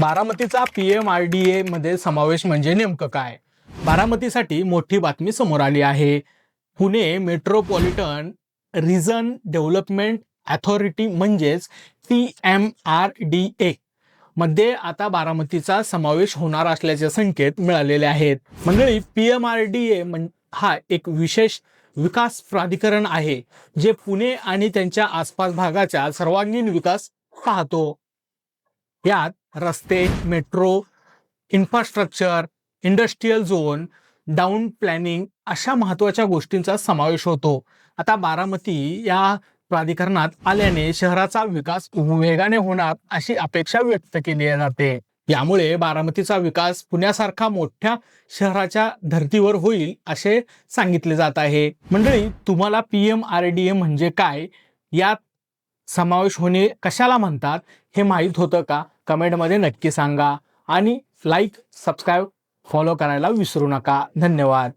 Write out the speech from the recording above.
बारामतीचा P M R D A मध्ये समावेश म्हणजे नेमकं काय? बारामतीसाठी मोठी बातमी समोर आली आहे. Pune metropolitan region development authority म्हणजेच P M R D A मध्ये आता बारामतीचा समावेश होणार असल्याचे संकेत मिळालेले आहेत. मंडळी P M R D A हा एक विशेष विकास प्राधिकरण आहे जे पुणे आणि त्यांच्या आसपास भागाचा सर्वांगीण विकास पाहतो. यात रस्ते metro infrastructure industrial zone down planning अशा महत्त्वाच्या गोष्टींचा समावेश होतो. आता बारामती या प्राधिकरणात आल्याने शहराचा विकास वेगाने होणार अशी अपेक्षा व्यक्त केली जाते. यामुळे बारामतीचा विकास पुण्यासारखा मोठ्या शहराच्या धर्तीवर होईल असे सांगितले जात आहे. मंडळी तुम्हाला P M R D A म्हणजे काय? यात समावेश होणे कशाला म्हणतात? हे माहीत होतं का? कमेंटमध्ये नक्की सांगा. आणि लाईक सबस्क्राईब फॉलो करायला विसरू नका. धन्यवाद.